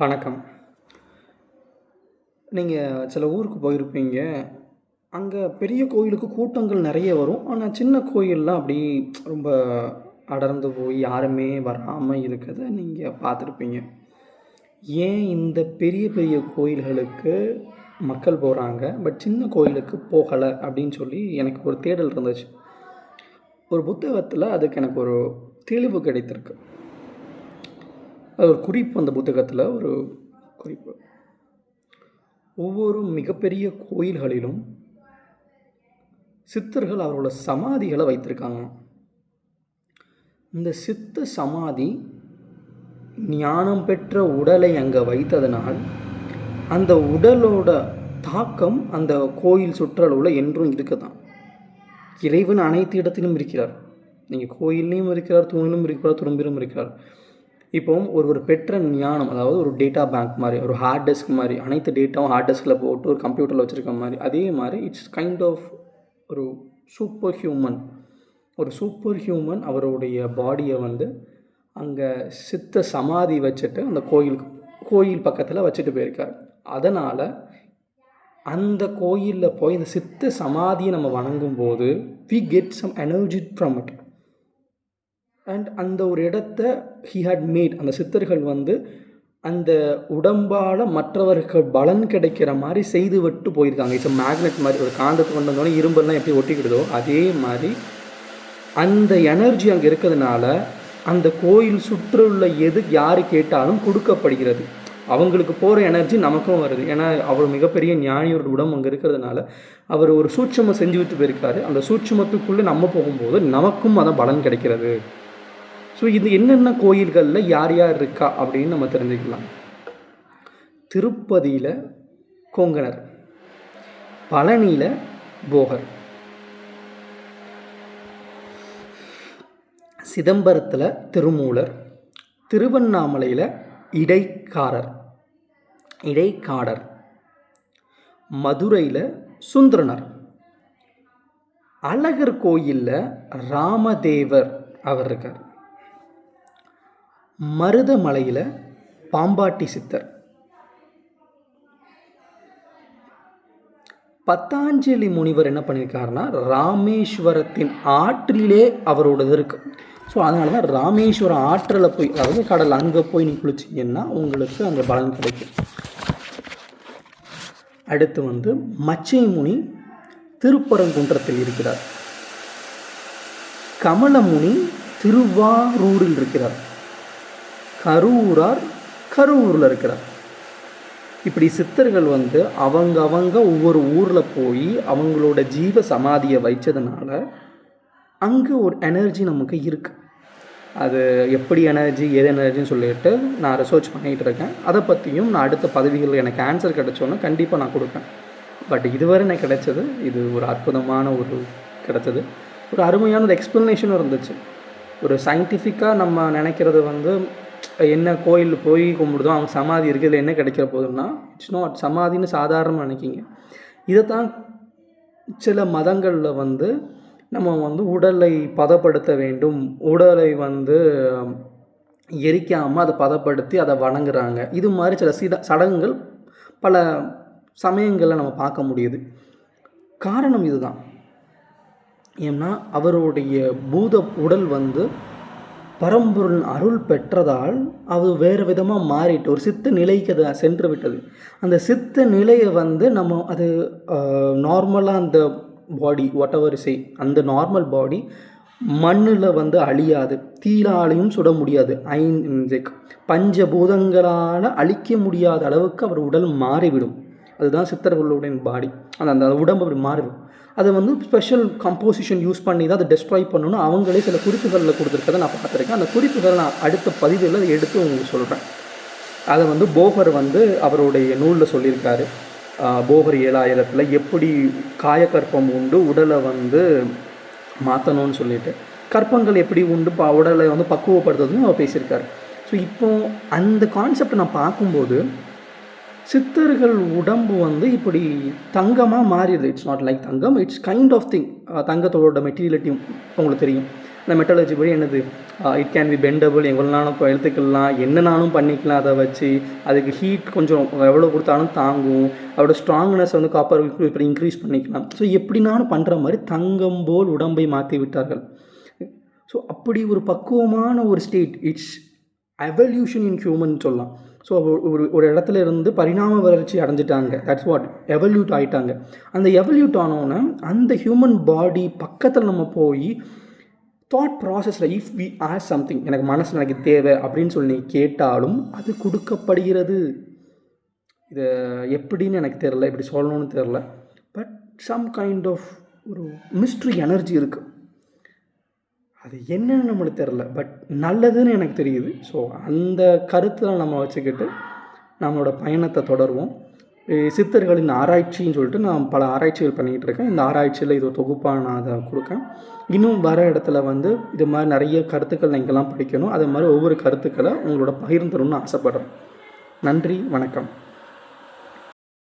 வணக்கம். நீங்கள் சில ஊருக்கு போயிருப்பீங்க. அங்கே பெரிய கோயிலுக்கு கூட்டங்கள் நிறைய வரும். ஆனால் சின்ன கோயிலெலாம் அப்படி ரொம்ப அடர்ந்து போய் யாருமே வராமல் இருக்கிறத நீங்கள் பார்த்துருப்பீங்க. ஏன் இந்த பெரிய பெரிய கோயில்களுக்கு மக்கள் போகிறாங்க பட் சின்ன கோயிலுக்கு போகலை அப்படின்னு சொல்லி எனக்கு ஒரு தேடல் இருந்துச்சு. ஒரு புத்தகத்தில் அதுக்கு எனக்கு ஒரு தெளிவு கிடைத்திருக்கு. அது ஒரு குறிப்பு அந்த புத்தகத்தில் ஒரு குறிப்பு. ஒவ்வொரு மிகப்பெரிய கோயில்களிலும் சித்தர்கள் அவரோட சமாதிகளை வைத்திருக்காங்க. இந்த சித்த சமாதி ஞானம் பெற்ற உடலை அங்கே வைத்ததனால் அந்த உடலோட தாக்கம் அந்த கோயில் சுற்றளவில் என்றும் இருக்க தான் இறைவன் அனைத்து இடத்திலும் இருக்கிறார். நீங்கள் கோயில்லையும் இருக்கிறார் தூணிலும் இருக்கிறார் துரும்பிலும் இருக்கிறார். இப்போ ஒரு பெற்ற ஞானம் அதாவது ஒரு டேட்டா பேங்க் மாதிரி ஒரு ஹார்ட் டிஸ்க் மாதிரி அனைத்து டேட்டாவும் ஹார்ட் டிஸ்கில் போட்டு ஒரு கம்ப்யூட்டரில் வச்சுருக்க மாதிரி அதே மாதிரி இட்ஸ் கைண்ட் ஆஃப் ஒரு சூப்பர் ஹியூமன் ஒரு சூப்பர் ஹியூமன் அவருடைய பாடியை வந்து அங்கே சித்த சமாதி வச்சுட்டு அந்த கோயிலுக்கு கோயில் பக்கத்தில் வச்சுட்டு போயிருக்கார். அதனால் அந்த கோயிலில் போய் இந்த சித்த சமாதியை நம்ம வணங்கும் போது we get some energy from it and அந்த ஒரு இடத்த ஹி ஹேட் மேட் அந்த சித்தர்கள் வந்து அந்த உடம்பால் மற்றவர்கள் பலன் கிடைக்கிற மாதிரி செய்து விட்டு போயிருக்காங்க. இட்ஸ் மேக்னெட் மாதிரி ஒரு காந்தத்தை கொண்டு வந்தோடனே இரும்பெல்லாம் எப்படி ஒட்டிக்கிடுதோ அதே மாதிரி அந்த எனர்ஜி அங்கே இருக்கிறதுனால அந்த கோயில் சுற்றுள்ள எது யார் கேட்டாலும் கொடுக்கப்படுகிறது. அவங்களுக்கு போகிற எனர்ஜி நமக்கும் வருது. ஏன்னா அவர் மிகப்பெரிய ஞானியோட உடம் அங்கே இருக்கிறதுனால அவர் ஒரு சூட்சமம் செஞ்சு விட்டு போயிருக்காரு. அந்த சூட்சமத்துக்குள்ளே நம்ம போகும்போது நமக்கும் அதான் பலன் கிடைக்கிறது. ஸோ இது என்னென்ன கோயில்களில் யார் யார் இருக்கா அப்படின்னு நம்ம தெரிஞ்சுக்கலாம். திருப்பதியில் கொங்கணர் பழனியில் போகர் சிதம்பரத்தில் திருமூலர் திருவண்ணாமலையில் இடைக்காரர் இடைக்காடர் மதுரையில் சுந்தரனர். அழகர் கோயிலில் ராமதேவர் அவர் இருக்கார். மருதமலையில் பாம்பாட்டி சித்தர். பத்தாஞ்சலி முனிவர் என்ன பண்ணியிருக்காருன்னா ராமேஸ்வரத்தின் ஆற்றிலே அவரோடது இருக்கு. ஸோ அதனால தான் ராமேஸ்வரம் ஆற்றில் போய் அதாவது கடல் அங்கே போய் நீ குளிச்சிங்கன்னா உங்களுக்கு அந்த பலன் கிடைக்கும். அடுத்து வந்து மச்சை முனி திருப்பரங்குன்றத்தில் இருக்கிறார். கமலமுனி திருவாரூரில் இருக்கிறார். கரூரார் கரூரில் இருக்கிறார். இப்படி சித்தர்கள் வந்து அவங்க அவங்க ஒவ்வொரு ஊரில் போய் அவங்களோட ஜீவ சமாதியை வைச்சதுனால அங்கே ஒரு எனர்ஜி நமக்கு இருக்குது அது எப்படி எனர்ஜி எது எனர்ஜின்னு சொல்லிட்டு நான் ரிசர்ச் பண்ணிகிட்டு இருக்கேன். அதை பற்றியும் நான் அடுத்த பதவிகளில் எனக்கு ஆன்சர் கிடச்சோன்னே கண்டிப்பாக நான் கொடுப்பேன். பட் இதுவரை எனக்கு கிடைச்சது இது ஒரு அற்புதமான ஒரு கிடைச்சது. ஒரு அருமையான ஒரு எக்ஸ்ப்ளனேஷனும் இருந்துச்சு. ஒரு சயின்டிஃபிக்காக நம்ம நினைக்கிறது வந்து என்ன கோயில் போய் கும்பிடுதோ அவங்க சமாதி இருக்குது என்ன கிடைக்கிற போதுன்னா இட்ஸ் நாட் சமாதின்னு சாதாரணமாக நினைக்கிங்க. இதைத்தான் சில மதங்களில் வந்து நம்ம வந்து உடலை பதப்படுத்த வேண்டும். உடலை வந்து எரிக்காமல் அதை பதப்படுத்தி அதை வணங்குறாங்க. இது மாதிரி சில சிட சடங்குகள் பல சமயங்களில் நம்ம பார்க்க முடியுது. காரணம் இதுதான். ஏன்னா அவருடைய பூத உடல் வந்து பரம்பொருள் அருள் பெற்றதால் அது வேறு விதமாக மாறிட்டு ஒரு சித்த நிலைக்கு அது சென்று விட்டது. அந்த சித்த நிலையை வந்து நம்ம அது நார்மலாக அந்த பாடி வாட் எவர் இசை அந்த நார்மல் பாடி மண்ணில் வந்து அழியாது. தீலாலையும் சுட முடியாது. ஐந்து பஞ்சபூதங்களால் அழிக்க முடியாத அளவுக்கு அவர் உடல் மாறிவிடும். அதுதான் சித்தர்களுடைய பாடி அந்த அந்த உடம்பு அப்படி மாறிடும். அதை வந்து ஸ்பெஷல் கம்போசிஷன் யூஸ் பண்ணி தான் அதை டெஸ்ட்ராய் பண்ணணும் அவங்களே சில குறிப்புகளில் கொடுத்துருக்கதை நான் பார்த்துருக்கேன். அந்த குறிப்புகளை நான் அடுத்த பதிவில் எடுத்து உங்களுக்கு சொல்கிறேன் அதை வந்து போகர் வந்து அவருடைய நூலில் சொல்லியிருக்காரு. போகர் ஏழாயிரத்தில் எப்படி காயக்கற்பம் உண்டு உடலை வந்து மாற்றணும்னு சொல்லிட்டு. கற்பங்கள் எப்படி உண்டு ப உடலை வந்து பக்குவப்படுத்துறதுன்னு அவர் பேசியிருக்காரு. ஸோ இப்போ அந்த கான்செப்டை நான் பார்க்கும்போது சித்தர்கள் உடம்பு வந்து இப்படி தங்கமாக மாறிடுது. இட்ஸ் நாட் லைக் தங்கம் இட்ஸ் கைண்ட் ஆஃப் திங் தங்கத்தோட மெட்டீரியலிட்டியும் உங்களுக்கு தெரியும். அந்த மெட்டாலஜி படி என்னது? இட் கேன் பி பெண்டபிள் எவ்வளோனாலும் இப்போ எழுத்துக்கலாம் என்னனாலும் பண்ணிக்கலாம் அதை வச்சு. அதுக்கு ஹீட் கொஞ்சம் எவ்வளோ கொடுத்தாலும் தாங்கும். அதோட ஸ்ட்ராங்னஸ் வந்து காப்பர் இப்படி இன்க்ரீஸ் பண்ணிக்கலாம். ஸோ எப்படினாலும் பண்ணுற மாதிரி தங்கம் போல் உடம்பை மாற்றி விட்டார்கள். ஸோ அப்படி ஒரு பக்குவமான ஒரு state it's evolution in human சொல்லலாம். ஸோ ஒரு ஒரு இடத்துல இருந்து பரிணாம வளர்ச்சி அடைஞ்சிட்டாங்க. தட்ஸ் வாட் எவல்யூட் ஆகிட்டாங்க அந்த எவல்யூட் ஆனோன்னே அந்த ஹியூமன் பாடி பக்கத்தில் நம்ம போய் தாட் ப்ராசஸில் இஃப் வி ஆஸ் சம்திங் எனக்கு மனசு எனக்கு தேவை அப்படின்னு சொல்லி நீ கேட்டாலும் அது கொடுக்கப்படுகிறது. இதை எப்படின்னு எனக்கு தெரில இப்படி சொல்லணும்னு தெரில பட் சம் கைண்ட் ஆஃப் ஒரு மிஸ்ட்ரி எனர்ஜி இருக்குது அது என்னன்னு நம்மளுக்கு தெரில பட் நல்லதுன்னு எனக்கு தெரியுது. ஸோ அந்த கருத்தில் நம்ம வச்சுக்கிட்டு நம்மளோட பயணத்தை தொடருவோம். சித்தர்களின் ஆராய்ச்சின்னு சொல்லிட்டு நான் பல ஆராய்ச்சிகள் பண்ணிக்கிட்டு இருக்கேன். இந்த ஆராய்ச்சியில் இது தொகுப்பாக நான் அதை கொடுக்கேன் இன்னும் வர இடத்துல வந்து இது மாதிரி நிறைய கருத்துக்கள் நீங்கள்லாம் படிக்கணும். அது மாதிரி ஒவ்வொரு கருத்துக்களை உங்களோட பகிர்ந்துடணும்னு ஆசைப்படுறேன். நன்றி வணக்கம்.